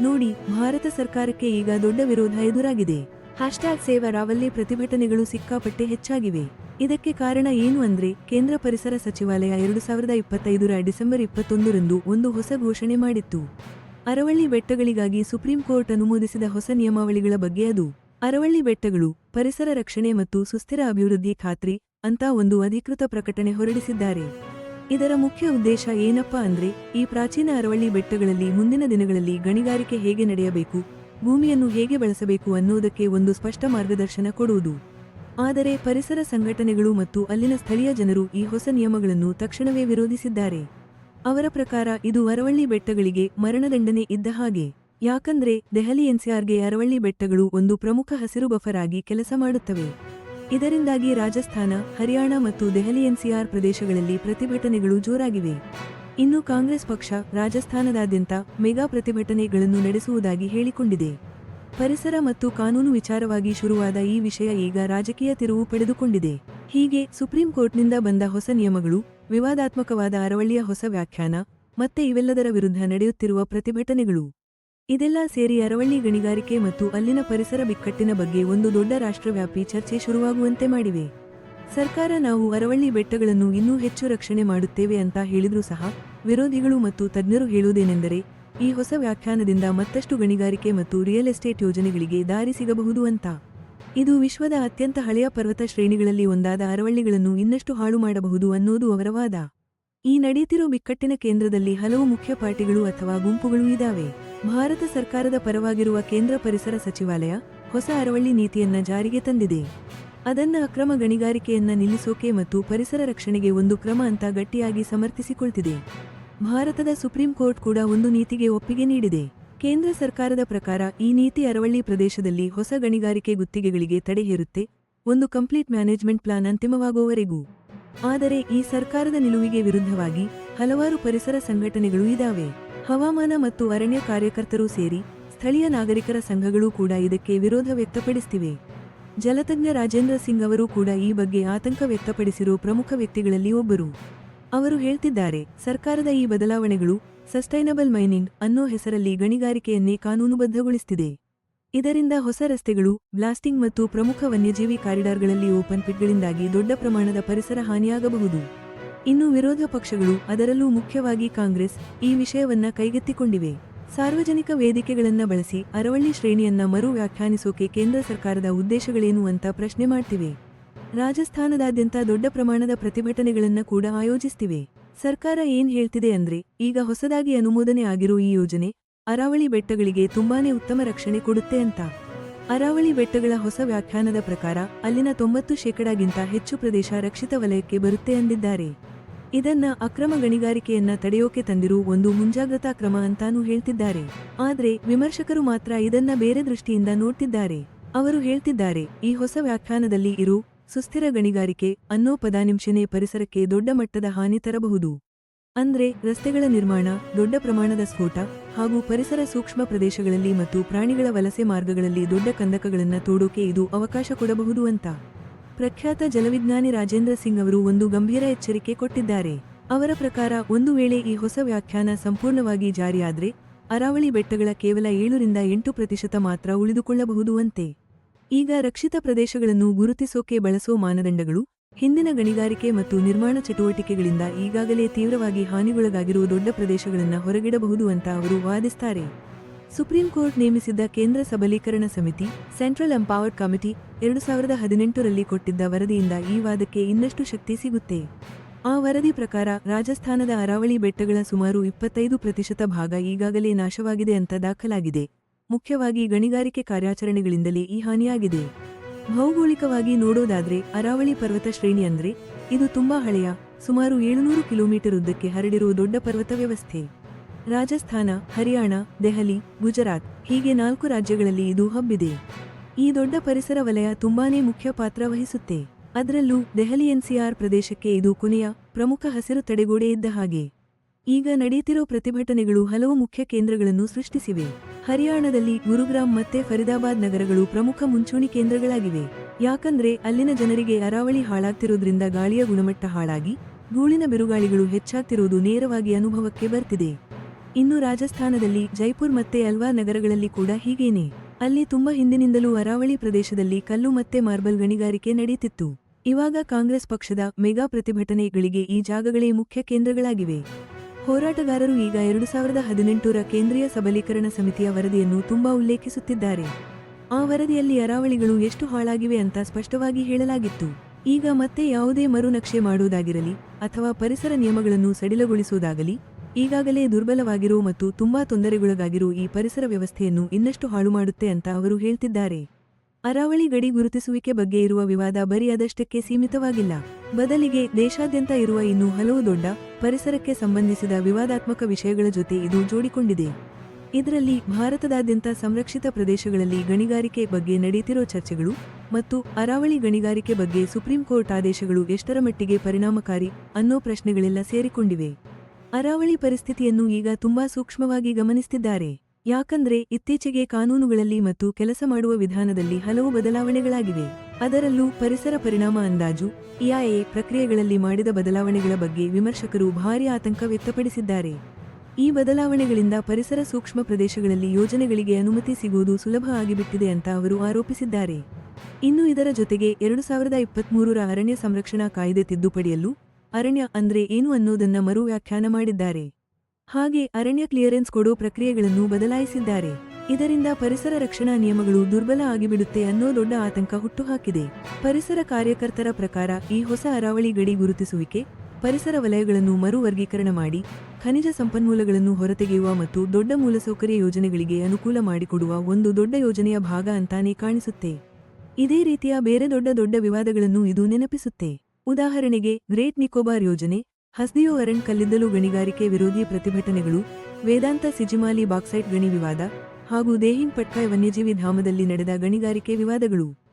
ನೋಡಿ, ಭಾರತ ಸರ್ಕಾರಕ್ಕೆ ಈಗ ದೊಡ್ಡ ವಿರೋಧ ಎದುರಾಗಿದೆ. ಹ್ಯಾಶ್ಟ್ಯಾಗ್ ಸೇವಾ ರಾವಲ್ಲಿ ಪ್ರತಿಭಟನೆಗಳು ಸಿಕ್ಕಾಪಟ್ಟೆ ಹೆಚ್ಚಾಗಿವೆ. ಇದಕ್ಕೆ ಕಾರಣ ಏನು ಅಂದ್ರೆ, ಕೇಂದ್ರ ಪರಿಸರ ಸಚಿವಾಲಯ ಎರಡು ಸಾವಿರದ ಇಪ್ಪತ್ತೈದರ ಡಿಸೆಂಬರ್ ಇಪ್ಪತ್ತೊಂದರಂದು ಒಂದು ಹೊಸ ಘೋಷಣೆ ಮಾಡಿತ್ತು. ಅರವಳ್ಳಿ ಬೆಟ್ಟಗಳಿಗಾಗಿ ಸುಪ್ರೀಂ ಕೋರ್ಟ್ ಅನುಮೋದಿಸಿದ ಹೊಸ ನಿಯಮಾವಳಿಗಳ ಬಗ್ಗೆ ಅದು. ಅರವಳ್ಳಿ ಬೆಟ್ಟಗಳು, ಪರಿಸರ ರಕ್ಷಣೆ ಮತ್ತು ಸುಸ್ಥಿರ ಅಭಿವೃದ್ಧಿ ಖಾತ್ರಿ, ಅಂತ ಒಂದು ಅಧಿಕೃತ ಪ್ರಕಟಣೆ ಹೊರಡಿಸಿದ್ದಾರೆ. ಇದರ ಮುಖ್ಯ ಉದ್ದೇಶ ಏನಪ್ಪ ಅಂದ್ರೆ, ಈ ಪ್ರಾಚೀನ ಅರವಳ್ಳಿ ಬೆಟ್ಟಗಳಲ್ಲಿ ಮುಂದಿನ ದಿನಗಳಲ್ಲಿ ಗಣಿಗಾರಿಕೆ ಹೇಗೆ ನಡೆಯಬೇಕು, ಭೂಮಿಯನ್ನು ಹೇಗೆ ಬಳಸಬೇಕು ಅನ್ನೋದಕ್ಕೆ ಒಂದು ಸ್ಪಷ್ಟ ಮಾರ್ಗದರ್ಶನ ಕೊಡುವುದು. ಆದರೆ ಪರಿಸರ ಸಂಘಟನೆಗಳು ಮತ್ತು ಅಲ್ಲಿನ ಸ್ಥಳೀಯ ಜನರು ಈ ಹೊಸ ನಿಯಮಗಳನ್ನು ತಕ್ಷಣವೇ ವಿರೋಧಿಸಿದ್ದಾರೆ. ಅವರ ಪ್ರಕಾರ ಇದು ಅರವಳ್ಳಿ ಬೆಟ್ಟಗಳಿಗೆ ಮರಣದಂಡನೆ ಇದ್ದ ಹಾಗೆ. ಯಾಕಂದ್ರೆ ದೆಹಲಿ ಎನ್ಸಿಆರ್ಗೆ ಅರವಳ್ಳಿ ಬೆಟ್ಟಗಳು ಒಂದು ಪ್ರಮುಖ ಹಸಿರು ಬಫರ್ ಆಗಿ ಕೆಲಸ ಮಾಡುತ್ತವೆ. ಇದರಿಂದಾಗಿ ರಾಜಸ್ಥಾನ, ಹರಿಯಾಣ ಮತ್ತು ದೆಹಲಿ ಎನ್ಸಿಆರ್ ಪ್ರದೇಶಗಳಲ್ಲಿ ಪ್ರತಿಭಟನೆಗಳು ಜೋರಾಗಿವೆ. ಇನ್ನು ಕಾಂಗ್ರೆಸ್ ಪಕ್ಷ ರಾಜಸ್ಥಾನದಾದ್ಯಂತ ಮೆಗಾ ಪ್ರತಿಭಟನೆಗಳನ್ನು ನಡೆಸುವುದಾಗಿ ಹೇಳಿಕೊಂಡಿದೆ. ಪರಿಸರ ಮತ್ತು ಕಾನೂನು ವಿಚಾರವಾಗಿ ಶುರುವಾದ ಈ ವಿಷಯ ಈಗ ರಾಜಕೀಯ ತಿರುವು ಪಡೆದುಕೊಂಡಿದೆ. ಹೀಗೆ ಸುಪ್ರೀಂ ಕೋರ್ಟ್ನಿಂದ ಬಂದ ಹೊಸ ನಿಯಮಗಳು, ವಿವಾದಾತ್ಮಕವಾದ ಅರವಳ್ಳಿಯ ಹೊಸ ವ್ಯಾಖ್ಯಾನ, ಮತ್ತೆ ಇವೆಲ್ಲದರ ವಿರುದ್ಧ ನಡೆಯುತ್ತಿರುವ ಪ್ರತಿಭಟನೆಗಳು. ಇದೆಲ್ಲ ಸೇರಿ ಅರವಳ್ಳಿ ಗಣಿಗಾರಿಕೆ ಮತ್ತು ಅಲ್ಲಿನ ಪರಿಸರ ಬಿಕ್ಕಟ್ಟಿನ ಬಗ್ಗೆ ಒಂದು ದೊಡ್ಡ ರಾಷ್ಟ್ರವ್ಯಾಪಿ ಚರ್ಚೆ ಶುರುವಾಗುವಂತೆ ಮಾಡಿವೆ. ಸರ್ಕಾರ ನಾವು ಅರವಳ್ಳಿ ಬೆಟ್ಟಗಳನ್ನು ಇನ್ನೂ ಹೆಚ್ಚು ರಕ್ಷಣೆ ಮಾಡುತ್ತೇವೆ ಅಂತ ಹೇಳಿದರೂ ಸಹ ವಿರೋಧಿಗಳು ಮತ್ತು ತಜ್ಞರು ಹೇಳುವುದೇನೆಂದರೆ, ಈ ಹೊಸ ವ್ಯಾಖ್ಯಾನದಿಂದ ಮತ್ತಷ್ಟು ಗಣಿಗಾರಿಕೆ ಮತ್ತು ರಿಯಲ್ ಎಸ್ಟೇಟ್ ಯೋಜನೆಗಳಿಗೆ ದಾರಿ ಸಿಗಬಹುದು ಅಂತ. ಇದು ವಿಶ್ವದ ಅತ್ಯಂತ ಹಳೆಯ ಪರ್ವತ ಶ್ರೇಣಿಗಳಲ್ಲಿ ಒಂದಾದ ಅರವಳ್ಳಿಗಳನ್ನು ಇನ್ನಷ್ಟು ಹಾಳು ಮಾಡಬಹುದು ಅನ್ನೋದು ಅವರ ವಾದ. ಈ ನಡೆಯುತ್ತಿರೋ ಬಿಕ್ಕಟ್ಟಿನ ಕೇಂದ್ರದಲ್ಲಿ ಹಲವು ಮುಖ್ಯ ಪಾರ್ಟಿಗಳು ಅಥವಾ ಗುಂಪುಗಳು ಇದಾವೆ ಭಾರತ ಸರ್ಕಾರದ ಪರವಾಗಿರುವ ಕೇಂದ್ರ ಪರಿಸರ ಸಚಿವಾಲಯ ಹೊಸ ಅರವಳ್ಳಿ ನೀತಿಯನ್ನ ಜಾರಿಗೆ ತಂದಿದೆ. ಅದನ್ನ ಅಕ್ರಮ ಗಣಿಗಾರಿಕೆಯನ್ನ ನಿಲ್ಲಿಸೋಕೆ ಮತ್ತು ಪರಿಸರ ರಕ್ಷಣೆಗೆ ಒಂದು ಕ್ರಮ ಅಂತ ಗಟ್ಟಿಯಾಗಿ ಸಮರ್ಥಿಸಿಕೊಳ್ತಿದೆ. ಭಾರತದ ಸುಪ್ರೀಂ ಕೋರ್ಟ್ ಕೂಡ ಒಂದು ನೀತಿಗೆ ಒಪ್ಪಿಗೆ ನೀಡಿದೆ. ಕೇಂದ್ರ ಸರ್ಕಾರದ ಪ್ರಕಾರ ಈ ನೀತಿ ಅರವಳ್ಳಿ ಪ್ರದೇಶದಲ್ಲಿ ಹೊಸ ಗಣಿಗಾರಿಕೆ ಗುತ್ತಿಗೆಗಳಿಗೆ ತಡೆ ಹೇರುತ್ತೆ. ಒಂದು ಕಂಪ್ಲೀಟ್ ಮ್ಯಾನೇಜ್ಮೆಂಟ್ ಪ್ಲಾನ್ ಅಂತಿಮವಾಗುವವರೆಗೂ ಆದರೆ ಈ ಸರ್ಕಾರದ ನಿಲುವಿಗೆ ವಿರುದ್ಧವಾಗಿ ಹಲವಾರು ಪರಿಸರ ಸಂಘಟನೆಗಳು ಇದಾವೆ. ಹವಾಮಾನ ಮತ್ತು ಅರಣ್ಯ ಕಾರ್ಯಕರ್ತರು ಸೇರಿ ಸ್ಥಳೀಯ ನಾಗರಿಕರ ಸಂಘಗಳು ಕೂಡ ಇದಕ್ಕೆ ವಿರೋಧ ವ್ಯಕ್ತಪಡಿಸುತ್ತಿವೆ ಜಲತಜ್ಞ ರಾಜೇಂದ್ರ ಸಿಂಗ್ ಅವರು ಕೂಡ ಈ ಬಗ್ಗೆ ಆತಂಕ ವ್ಯಕ್ತಪಡಿಸಿರೋ ಪ್ರಮುಖ ವ್ಯಕ್ತಿಗಳಲ್ಲಿ ಒಬ್ಬರು. ಅವರು ಹೇಳ್ತಿದ್ದಾರೆ, ಸರ್ಕಾರದ ಈ ಬದಲಾವಣೆಗಳು ಸಸ್ಟೈನಬಲ್ ಮೈನಿಂಗ್ ಅನ್ನೋ ಹೆಸರಲ್ಲಿ ಗಣಿಗಾರಿಕೆಯನ್ನೇ ಕಾನೂನುಬದ್ಧಗೊಳಿಸುತ್ತಿದೆ ಇದರಿಂದ ಹೊಸ ರಸ್ತೆಗಳು, ಬ್ಲಾಸ್ಟಿಂಗ್ ಮತ್ತು ಪ್ರಮುಖ ವನ್ಯಜೀವಿ ಕಾರಿಡಾರ್ಗಳಲ್ಲಿ ಓಪನ್ ಪಿಟ್ಗಳಿಂದಾಗಿ ದೊಡ್ಡ ಪ್ರಮಾಣದ ಪರಿಸರ ಹಾನಿಯಾಗಬಹುದು. ಇನ್ನು ವಿರೋಧ ಪಕ್ಷಗಳು ಅದರಲ್ಲೂ ಮುಖ್ಯವಾಗಿ ಕಾಂಗ್ರೆಸ್ ಈ ವಿಷಯವನ್ನ ಕೈಗೆತ್ತಿಕೊಂಡಿವೆ. ಸಾರ್ವಜನಿಕ ವೇದಿಕೆಗಳನ್ನ ಬಳಸಿ ಅರವಳ್ಳಿ ಶ್ರೇಣಿಯನ್ನ ಮರು ವ್ಯಾಖ್ಯಾನಿಸೋಕೆ ಕೇಂದ್ರ ಸರ್ಕಾರದ ಉದ್ದೇಶಗಳೇನು ಅಂತ ಪ್ರಶ್ನೆ ಮಾಡ್ತಿವೆ. ರಾಜಸ್ಥಾನದಾದ್ಯಂತ ದೊಡ್ಡ ಪ್ರಮಾಣದ ಪ್ರತಿಭಟನೆಗಳನ್ನ ಕೂಡ ಆಯೋಜಿಸ್ತಿವೆ. ಸರ್ಕಾರ ಏನ್ ಹೇಳ್ತಿದೆ ಅಂದ್ರೆ, ಈಗ ಹೊಸದಾಗಿ ಅನುಮೋದನೆ ಆಗಿರೋ ಈ ಯೋಜನೆ ಅರಾವಳಿ ಬೆಟ್ಟಗಳಿಗೆ ತುಂಬಾನೇ ಉತ್ತಮ ರಕ್ಷಣೆ ಕೊಡುತ್ತೆ ಅಂತ. ಅರಾವಳಿ ಬೆಟ್ಟಗಳ ಹೊಸ ವ್ಯಾಖ್ಯಾನದ ಪ್ರಕಾರ ಅಲ್ಲಿನ ತೊಂಬತ್ತು ಶೇಕಡಾಗಿಂತ ಹೆಚ್ಚು ಪ್ರದೇಶ ರಕ್ಷಿತ ವಲಯಕ್ಕೆ ಬರುತ್ತೆ ಅಂದಿದ್ದಾರೆ. ಇದನ್ನ ಅಕ್ರಮ ಗಣಿಗಾರಿಕೆಯನ್ನ ತಡೆಯೋಕೆ ತಂದಿರೋ ಒಂದು ಮುಂಜಾಗ್ರತಾ ಕ್ರಮ ಅಂತಾನೂ ಹೇಳ್ತಿದ್ದಾರೆ. ಆದ್ರೆ ವಿಮರ್ಶಕರು ಮಾತ್ರ ಇದನ್ನ ಬೇರೆ ದೃಷ್ಟಿಯಿಂದ ನೋಡ್ತಿದ್ದಾರೆ. ಅವರು ಹೇಳ್ತಿದ್ದಾರೆ, ಈ ಹೊಸ ವ್ಯಾಖ್ಯಾನದಲ್ಲಿ ಇರು, ಸುಸ್ಥಿರ ಗಣಿಗಾರಿಕೆ ಅನ್ನೋ ಪದಾನಿಂಶನೇ ಪರಿಸರಕ್ಕೆ ದೊಡ್ಡ ಮಟ್ಟದ ಹಾನಿ ತರಬಹುದು. ಅಂದ್ರೆ ರಸ್ತೆಗಳ ನಿರ್ಮಾಣ, ದೊಡ್ಡ ಪ್ರಮಾಣದ ಸ್ಫೋಟ ಹಾಗೂ ಪರಿಸರ ಸೂಕ್ಷ್ಮ ಪ್ರದೇಶಗಳಲ್ಲಿ ಮತ್ತು ಪ್ರಾಣಿಗಳ ವಲಸೆ ಮಾರ್ಗಗಳಲ್ಲಿ ದೊಡ್ಡ ಕಂದಕಗಳನ್ನು ತೋಡೋಕೆ ಇದು ಅವಕಾಶ ಕೊಡಬಹುದು ಅಂತ. ಪ್ರಖ್ಯಾತ ಜಲವಿಜ್ಞಾನಿ ರಾಜೇಂದ್ರ ಸಿಂಗ್ ಅವರು ಒಂದು ಗಂಭೀರ ಎಚ್ಚರಿಕೆ ಕೊಟ್ಟಿದ್ದಾರೆ. ಅವರ ಪ್ರಕಾರ, ಒಂದು ವೇಳೆ ಈ ಹೊಸ ವ್ಯಾಖ್ಯಾನ ಸಂಪೂರ್ಣವಾಗಿ ಜಾರಿಯಾದ್ರೆ, ಅರಾವಳಿ ಬೆಟ್ಟಗಳ ಕೇವಲ ಏಳರಿಂದ ಎಂಟು ಪ್ರತಿಶತ ಮಾತ್ರ ಉಳಿದುಕೊಳ್ಳಬಹುದು ಅಂತೆ ಈಗ ರಕ್ಷಿತ ಪ್ರದೇಶಗಳನ್ನು ಗುರುತಿಸೋಕೆ ಬಳಸೋ ಮಾನದಂಡಗಳು, ಹಿಂದಿನ ಗಣಿಗಾರಿಕೆ ಮತ್ತು ನಿರ್ಮಾಣ ಚಟುವಟಿಕೆಗಳಿಂದ ಈಗಾಗಲೇ ತೀವ್ರವಾಗಿ ಹಾನಿಗೊಳಗಾಗಿರುವ ದೊಡ್ಡ ಪ್ರದೇಶಗಳನ್ನು ಹೊರಗಿಡಬಹುದು ಅಂತ ಅವರು ವಾದಿಸ್ತಾರೆ. ಸುಪ್ರೀಂ ಕೋರ್ಟ್ ನೇಮಿಸಿದ್ದ ಕೇಂದ್ರ ಸಬಲೀಕರಣ ಸಮಿತಿ, ಸೆಂಟ್ರಲ್ ಎಂಪವರ್ಡ್ ಕಮಿಟಿ ಎರಡು ಸಾವಿರದ ಹದಿನೆಂಟರಲ್ಲಿ ಕೊಟ್ಟಿದ್ದ ವರದಿಯಿಂದ ಈ ವಾದಕ್ಕೆ ಇನ್ನಷ್ಟು ಶಕ್ತಿ ಸಿಗುತ್ತೆ. ಆ ವರದಿ ಪ್ರಕಾರ ರಾಜಸ್ಥಾನದ ಅರಾವಳಿ ಬೆಟ್ಟಗಳ ಸುಮಾರು ಇಪ್ಪತ್ತೈದು ಪ್ರತಿಶತ ಭಾಗ ಈಗಾಗಲೇ ನಾಶವಾಗಿದೆ ಅಂತ ದಾಖಲಾಗಿದೆ. ಮುಖ್ಯವಾಗಿ ಗಣಿಗಾರಿಕೆ ಕಾರ್ಯಾಚರಣೆಗಳಿಂದಲೇ ಈ ಹಾನಿಯಾಗಿದೆ. ಭೌಗೋಳಿಕವಾಗಿ ನೋಡೋದಾದ್ರೆ ಅರಾವಳಿ ಪರ್ವತ ಶ್ರೇಣಿ ಅಂದ್ರೆ ಇದು ತುಂಬಾ ಹಳೆಯ, ಸುಮಾರು ಏಳುನೂರು ಕಿಲೋಮೀಟರ್ ಉದ್ದಕ್ಕೆ ಹರಡಿರುವ ದೊಡ್ಡ ಪರ್ವತ ವ್ಯವಸ್ಥೆ. ರಾಜಸ್ಥಾನ, ಹರಿಯಾಣ, ದೆಹಲಿ, ಗುಜರಾತ್ ಹೀಗೆ ನಾಲ್ಕು ರಾಜ್ಯಗಳಲ್ಲಿ ಇದು ಹಬ್ಬಿದೆ. ಈ ದೊಡ್ಡ ಪರಿಸರ ವಲಯ ತುಂಬಾನೇ ಮುಖ್ಯ ಪಾತ್ರ ವಹಿಸುತ್ತೆ. ಅದರಲ್ಲೂ ದೆಹಲಿ ಎನ್ಸಿಆರ್ ಪ್ರದೇಶಕ್ಕೆ ಇದು ಕೊನೆಯ ಪ್ರಮುಖ ಹಸಿರು ತಡೆಗೋಡೆ ಇದ್ದ ಹಾಗೆ. ಈಗ ನಡೆಯುತ್ತಿರೋ ಪ್ರತಿಭಟನೆಗಳು ಹಲವು ಮುಖ್ಯ ಕೇಂದ್ರಗಳನ್ನು ಸೃಷ್ಟಿಸಿವೆ. ಹರಿಯಾಣದಲ್ಲಿ ಗುರುಗ್ರಾಮ್ ಮತ್ತೆ ಫರಿದಾಬಾದ್ ನಗರಗಳು ಪ್ರಮುಖ ಮುಂಚೂಣಿ ಕೇಂದ್ರಗಳಾಗಿವೆ. ಯಾಕಂದ್ರೆ ಅಲ್ಲಿನ ಜನರಿಗೆ ಅರಾವಳಿ ಹಾಳಾಗ್ತಿರೋದ್ರಿಂದ ಗಾಳಿಯ ಗುಣಮಟ್ಟ ಹಾಳಾಗಿ, ಧೂಳಿನ ಬಿರುಗಾಳಿಗಳು ಹೆಚ್ಚಾಗ್ತಿರುವುದು ನೇರವಾಗಿ ಅನುಭವಕ್ಕೆ ಬರ್ತಿದೆ. ಇನ್ನು ರಾಜಸ್ಥಾನದಲ್ಲಿ ಜೈಪುರ್ ಮತ್ತೆ ಅಲ್ವಾ ನಗರಗಳಲ್ಲಿ ಕೂಡ ಹೀಗೇನೆ. ಅಲ್ಲಿ ತುಂಬಾ ಹಿಂದಿನಿಂದಲೂ ಅರಾವಳಿ ಪ್ರದೇಶದಲ್ಲಿ ಕಲ್ಲು ಮತ್ತೆ ಮಾರ್ಬಲ್ ಗಣಿಗಾರಿಕೆ ನಡೆಯುತ್ತಿತ್ತು. ಇವಾಗ ಕಾಂಗ್ರೆಸ್ ಪಕ್ಷದ ಮೆಗಾ ಪ್ರತಿಭಟನೆಗಳಿಗೆ ಈ ಜಾಗಗಳೇ ಮುಖ್ಯ ಕೇಂದ್ರಗಳಾಗಿವೆ. ಹೋರಾಟಗಾರರು ಈಗ ಎರಡು ಸಾವಿರದ ಹದಿನೆಂಟರ ಕೇಂದ್ರೀಯ ಸಬಲೀಕರಣ ಸಮಿತಿಯ ವರದಿಯನ್ನು ತುಂಬಾ ಉಲ್ಲೇಖಿಸುತ್ತಿದ್ದಾರೆ. ಆ ವರದಿಯಲ್ಲಿ ಅರಾವಳಿಗಳು ಎಷ್ಟು ಹಾಳಾಗಿವೆ ಅಂತ ಸ್ಪಷ್ಟವಾಗಿ ಹೇಳಲಾಗಿತ್ತು. ಈಗ ಮತ್ತೆ ಯಾವುದೇ ಮರುನಕ್ಷೆ ಮಾಡುವುದಾಗಿರಲಿ ಅಥವಾ ಪರಿಸರ ನಿಯಮಗಳನ್ನು ಸಡಿಲಗೊಳಿಸುವುದಾಗಲಿ ಈಗಾಗಲೇ ದುರ್ಬಲವಾಗಿರೋ ಮತ್ತು ತುಂಬಾ ತೊಂದರೆಗೊಳಗಾಗಿರೋ ಈ ಪರಿಸರ ವ್ಯವಸ್ಥೆಯನ್ನು ಇನ್ನಷ್ಟು ಹಾಳು ಮಾಡುತ್ತೆ ಅಂತ ಅವರು ಹೇಳ್ತಿದ್ದಾರೆ. ಅರಾವಳಿ ಗಡಿ ಗುರುತಿಸುವಿಕೆ ಬಗ್ಗೆ ಇರುವ ವಿವಾದ ಬರಿಯಾದಷ್ಟಕ್ಕೆ ಸೀಮಿತವಾಗಿಲ್ಲ. ಬದಲಿಗೆ ದೇಶಾದ್ಯಂತ ಇರುವ ಇನ್ನೂ ಹಲವು ದೊಡ್ಡ ಪರಿಸರಕ್ಕೆ ಸಂಬಂಧಿಸಿದ ವಿವಾದಾತ್ಮಕ ವಿಷಯಗಳ ಜೊತೆ ಇದು ಜೋಡಿಕೊಂಡಿದೆ. ಇದರಲ್ಲಿ ಭಾರತದಾದ್ಯಂತ ಸಂರಕ್ಷಿತ ಪ್ರದೇಶಗಳಲ್ಲಿ ಗಣಿಗಾರಿಕೆ ಬಗ್ಗೆ ನಡೆಯುತ್ತಿರೋ ಚರ್ಚೆಗಳು ಮತ್ತು ಅರಾವಳಿ ಗಣಿಗಾರಿಕೆ ಬಗ್ಗೆ ಸುಪ್ರೀಂ ಕೋರ್ಟ್ ಆದೇಶಗಳು ಎಷ್ಟರ ಮಟ್ಟಿಗೆ ಪರಿಣಾಮಕಾರಿ ಅನ್ನೋ ಪ್ರಶ್ನೆಗಳೆಲ್ಲ ಸೇರಿಕೊಂಡಿವೆ. ಅರಾವಳಿ ಪರಿಸ್ಥಿತಿಯನ್ನು ಈಗ ತುಂಬಾ ಸೂಕ್ಷ್ಮವಾಗಿ ಗಮನಿಸುತ್ತಿದ್ದಾರೆ ಯಾಕಂದ್ರೆ ಇತ್ತೀಚೆಗೆ ಕಾನೂನುಗಳಲ್ಲಿ ಮತ್ತು ಕೆಲಸ ಮಾಡುವ ವಿಧಾನದಲ್ಲಿ ಹಲವು ಬದಲಾವಣೆಗಳಾಗಿವೆ. ಅದರಲ್ಲೂ ಪರಿಸರ ಪರಿಣಾಮ ಅಂದಾಜು ಇಐಎ ಪ್ರಕ್ರಿಯೆಗಳಲ್ಲಿ ಮಾಡಿದ ಬದಲಾವಣೆಗಳ ಬಗ್ಗೆ ವಿಮರ್ಶಕರು ಭಾರಿ ಆತಂಕ ವ್ಯಕ್ತಪಡಿಸಿದ್ದಾರೆ. ಈ ಬದಲಾವಣೆಗಳಿಂದ ಪರಿಸರ ಸೂಕ್ಷ್ಮ ಪ್ರದೇಶಗಳಲ್ಲಿ ಯೋಜನೆಗಳಿಗೆ ಅನುಮತಿ ಸಿಗುವುದು ಸುಲಭ ಆಗಿಬಿಟ್ಟಿದೆ ಅಂತ ಅವರು ಆರೋಪಿಸಿದ್ದಾರೆ. ಇನ್ನು ಇದರ ಜೊತೆಗೆ ಎರಡು ಸಾವಿರದ ಇಪ್ಪತ್ಮೂರರ ಅರಣ್ಯ ಸಂರಕ್ಷಣಾ ಕಾಯ್ದೆ ತಿದ್ದುಪಡಿಯಲ್ಲೂ ಅರಣ್ಯ ಅಂದ್ರೆ ಏನು ಅನ್ನೋದನ್ನ ಮರು ವ್ಯಾಖ್ಯಾನ ಮಾಡಿದ್ದಾರೆ. ಹಾಗೆ ಅರಣ್ಯ ಕ್ಲಿಯರೆನ್ಸ್ ಕೊಡೋ ಪ್ರಕ್ರಿಯೆಗಳನ್ನು ಬದಲಾಯಿಸಿದ್ದಾರೆ. ಇದರಿಂದ ಪರಿಸರ ರಕ್ಷಣಾ ನಿಯಮಗಳು ದುರ್ಬಲ ಆಗಿಬಿಡುತ್ತೆ ಅನ್ನೋ ದೊಡ್ಡ ಆತಂಕ ಹುಟ್ಟುಹಾಕಿದೆ. ಪರಿಸರ ಕಾರ್ಯಕರ್ತರ ಪ್ರಕಾರ ಈ ಹೊಸ ಅರಾವಳಿ ಗಡಿ ಗುರುತಿಸುವಿಕೆ, ಪರಿಸರ ವಲಯಗಳನ್ನು ಮರು ವರ್ಗೀಕರಣ ಮಾಡಿ, ಖನಿಜ ಸಂಪನ್ಮೂಲಗಳನ್ನು ಹೊರತೆಗೆಯುವ ಮತ್ತು ದೊಡ್ಡ ಮೂಲಸೌಕರ್ಯ ಯೋಜನೆಗಳಿಗೆ ಅನುಕೂಲ ಮಾಡಿಕೊಡುವ ಒಂದು ದೊಡ್ಡ ಯೋಜನೆಯ ಭಾಗ ಅಂತಾನೆ ಕಾಣಿಸುತ್ತೆ. ಇದೇ ರೀತಿಯ ಬೇರೆ ದೊಡ್ಡ ದೊಡ್ಡ ವಿವಾದಗಳನ್ನು ಇದು ನೆನಪಿಸುತ್ತೆ. ಉದಾಹರಣೆಗೆ, ಗ್ರೇಟ್ ನಿಕೋಬಾರ್ ಯೋಜನೆ, ಹಸ್ದಿಯೋ ಅರಣ್ ಕಲ್ಲಿದ್ದಲು ಗಣಿಗಾರಿಕೆ ವಿರೋಧಿ ಪ್ರತಿಭಟನೆಗಳು, ವೇದಾಂತ ಸಿಜಿಮಾಲಿ ಬಾಕ್ಸೈಟ್ ಗಣಿ ವಿವಾದ ಹಾಗೂ ದೇಹಿಂಗ್ ಪಟ್ಕಾಯ್ ವನ್ಯಜೀವಿ ಧಾಮದಲ್ಲಿ ನಡೆದ ಗಣಿಗಾರಿಕೆ ವಿವಾದಗಳು.